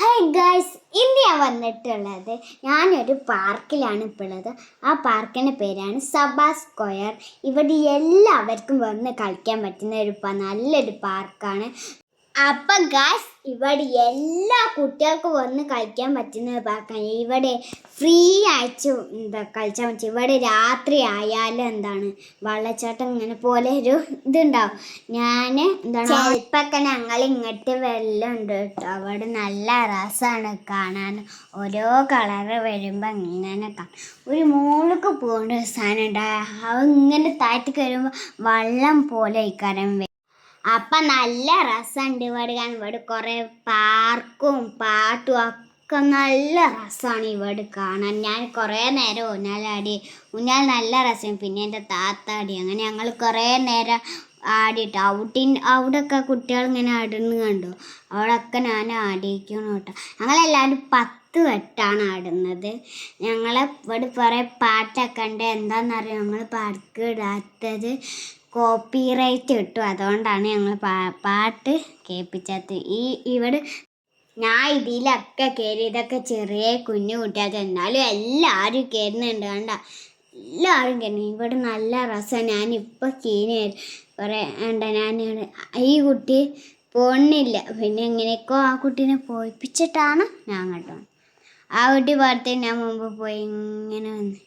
Hi guys ഇന്ന് ഞാൻ വന്നിട്ടുള്ളത് ഞാനൊരു പാർക്കിലാണ് ഇപ്പോൾ ഉള്ളത് ആ പാർക്കിന്റെ പേരാണ് സബാ സ്ക്വയർ. ഇവിടെ എല്ലാവർക്കും വന്ന് കളിക്കാൻ പറ്റുന്ന ഒരു നല്ലൊരു പാർക്കാണ്. അപ്പം ഗാസ് ഇവിടെ എല്ലാ കുട്ടികൾക്കും വന്ന് കളിക്കാൻ പറ്റുന്ന പാർക്കാണ് ഇവിടെ ഫ്രീ ആയിട്ട് എന്താ കളിച്ചാൽ പറ്റും ഇവിടെ രാത്രി ആയാലും എന്താണ് വെള്ളച്ചാട്ടം ഇങ്ങനെ പോലെ ഒരു ഇതുണ്ടാവും. ഞാൻ എന്താണ് ചിലപ്പൊക്കെ ഞങ്ങൾ ഇങ്ങോട്ട് വെള്ളം ഉണ്ട് കേട്ടോ. അവിടെ നല്ല രസമാണ് കാണാൻ. ഓരോ കളറ് വരുമ്പോൾ ഇങ്ങനെ കാണാം. ഒരു മൂളക്ക് പോകേണ്ട ഒരു സാധനം ഉണ്ട്. അവ ഇങ്ങനെ താഴ്ത്തി വരുമ്പോൾ വെള്ളം പോലെ ഇക്കാരം അപ്പം നല്ല രസമുണ്ട് ഇവിടെ കാണാൻ ഇവിടെ കുറേ പാർക്കും പാട്ടും ഒക്കെ നല്ല രസമാണ് ഇവിടെ കാണാൻ. ഞാൻ കുറേ നേരം ഊഞ്ഞാലാടി ഊഞ്ഞാൽ നല്ല രസം പിന്നെ എന്റെ താത്താടി അങ്ങനെ ഞങ്ങൾ കുറേ നേരം ആടിയിട്ട് ഔട്ടിൻ അവിടെയൊക്കെ കുട്ടികൾ ഇങ്ങനെ ആടുന്നു കണ്ടു. അവിടെയൊക്കെ ഞാൻ ആടിയിക്കണം കേട്ടോ. ഞങ്ങളെല്ലാവരും പത്ത് വെട്ടാണ് ആടുന്നത്. ഞങ്ങളെ ഇവിടെ കുറേ പാട്ടൊക്കെ ഉണ്ട് എന്താണെന്നറിയാം ഞങ്ങൾ പാർക്ക് ഇടാത്തത് കോപ്പിറൈറ്റ് കിട്ടും അതുകൊണ്ടാണ് ഞങ്ങൾ പാട്ട് കേൾപ്പിച്ചത്. ഈ ഇവിടെ ഞാൻ ഇതിലൊക്കെ കയറി ഇതൊക്കെ ചെറിയ കുഞ്ഞു കുട്ടികൾ എന്നാലും എല്ലാവരും കയറുന്നുണ്ട് കണ്ട. എല്ലാവരും കയറുന്നു ഇവിടെ നല്ല രസമാണ്. ഞാനിപ്പോൾ കീനി കുറേ ഉണ്ട് ഞാൻ ഈ കുട്ടി പോണില്ല. പിന്നെ എങ്ങനെയൊക്കെ ആ കുട്ടീനെ പോയിപ്പിച്ചിട്ടാണ് ഞാൻ കേട്ടോ ആ കുട്ടി പാടത്തെ ഞാൻ മുമ്പ് പോയി ഇങ്ങനെ വന്ന്.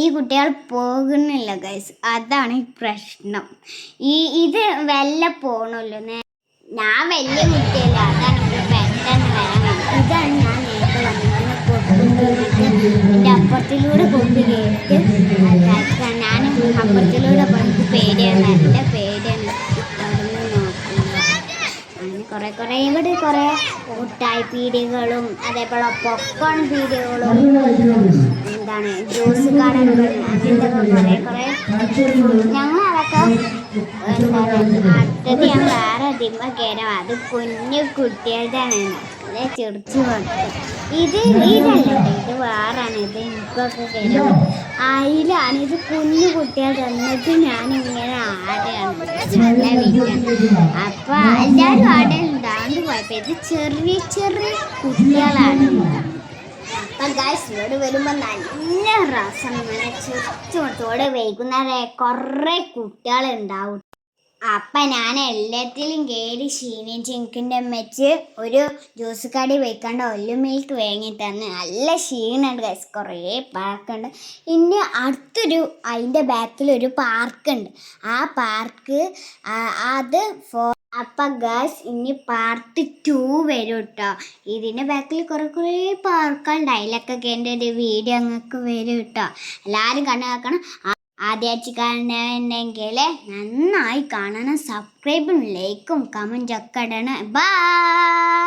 ഈ കുട്ടികൾ പോകുന്നില്ല ഗൈസ് അതാണ് ഈ പ്രശ്നം. ഈ ഇത് വല്ല പോണല്ലോ. ഞാൻ വലിയ കുട്ടിയല്ല. അതാണ് പെട്ടെന്ന് വരാൻ. ഇതാണ് ഞാൻ എന്റെ അപ്പുറത്തിലൂടെ കൊണ്ട് കേട്ട് ഞാനും അപ്പുറത്തിലൂടെ പോയിട്ട് പേടിയാണ്. എന്റെ പേടിയാണ് കുറേ കുറേ ഇവിടെ കുറേ മുട്ടായി പീടികകളും അതേപോലെ പൊക്കോൺ പീടികകളും. എന്താണ് ജ്യൂസ് കടകളും അങ്ങനത്തെ കുറേ കുറേ ഞങ്ങൾ അതൊക്കെ അടുത്തത് ഞാൻ വേറെ അധികം കയറാം അത് കുഞ്ഞു കുട്ടികളുടെയാണ്. അതെ ചെറിച്ചു ഇത് ഇതല്ല ഇത്? വേറാണ്. ഇത് എനിക്കൊക്കെ കയറും അതിലാണ് ഇത് കുഞ്ഞു കുട്ടികൾ തന്നിട്ട് ഞാൻ ഇങ്ങനെ ആടെയാണ് അപ്പൊ എല്ലാവരും ആടലുണ്ടാണ്ട് കുഴപ്പം ഇത് ചെറിയ ചെറിയ കുട്ടികളാണ്. അപ്പം ഗായ്സ് ഇവിടെ വരുമ്പോൾ നല്ല രസം ഇങ്ങനെ കൊടുത്തോടെ വൈകുന്നേരം കുറേ കുട്ടികളുണ്ടാവും. അപ്പം ഞാൻ എല്ലാത്തിലും കയറി ക്ഷീണിച്ച് എനിക്കിന്റെ അമ്മച്ച് ഒരു ജ്യൂസ് കടി വയ്ക്കാണ്ട് ഒല്ലു മിൽക്ക് വേങ്ങി തന്ന്. നല്ല ക്ഷീണമുണ്ട് ഗൈസ് കുറേ പാർക്കുണ്ട്. ഇനി അടുത്തൊരു അതിന്റെ ബാക്കിൽ ഒരു പാർക്കുണ്ട്. ആ പാർക്ക് അത് ഫോ അപ്പം ഗേൾസ് ഇനി പാർട്ട് ടു വരും കേട്ടോ ഇതിന്റെ ബാക്കിൽ കുറേ കുറേ പാർക്കുണ്ട് അതിലൊക്കെ എന്റെ ഒരു വീഡിയോ നിങ്ങൾക്ക് വരും കേട്ടോ എല്ലാവരും കണ്ടു നോക്കണം ആദ്യമായിട്ട് നന്നായി കാണണം സബ്സ്ക്രൈബും ലൈക്കും കമന്റൊക്കെ ഇടണം. ബൈ